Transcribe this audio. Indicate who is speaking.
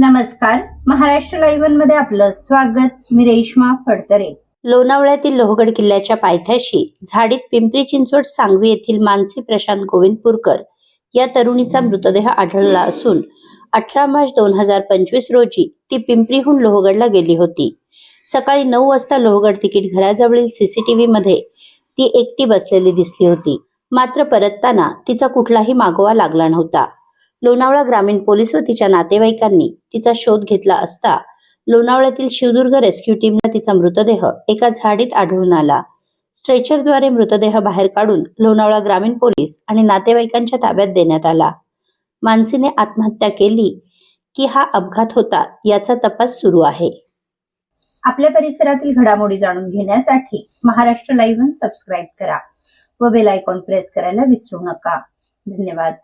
Speaker 1: नमस्कार. महाराष्ट्र लाईव्हमध्ये आपलं स्वागत. मी रेश्मा फडतरे.
Speaker 2: लोणावळ्यातील लोहगड किल्ल्याच्या पायथ्याशी झाडीत पिंपरी चिंचवड सांगवी येथील मानसी प्रशांत गोविंदपूरकर या तरुणीचा मृतदेह आढळला असून अठरा मार्च दोन हजार पंचवीस रोजी ती पिंपरीहून लोहगडला गेली होती. सकाळी नऊ वाजता लोहगड तिकीट घराजवळील सीसीटीव्ही मध्ये ती एकटी बसलेली दिसली होती. मात्र परतताना तिचा कुठलाही मागोवा लागला नव्हता. लोणावळा ग्रामीण पोलीस व तिच्या नातेवाईकांनी तिचा शोध घेतला असता लोणावळ्यातील शिवदुर्ग रेस्क्यू टीमला तिचा मृतदेह एका झाडीत आढळून आला. स्ट्रेचरद्वारे मृतदेह बाहेर काढून लोणावळा ग्रामीण पोलीस आणि नातेवाईकांच्या ताब्यात देण्यात आला. मानसीने आत्महत्या केली की हा अपघात होता याचा तपास सुरू आहे.
Speaker 1: आपल्या परिसरातील घडामोडी जाणून घेण्यासाठी महाराष्ट्र लाईव्ह सबस्क्राईब करा व बेल आयकॉन प्रेस करायला विसरू नका. धन्यवाद.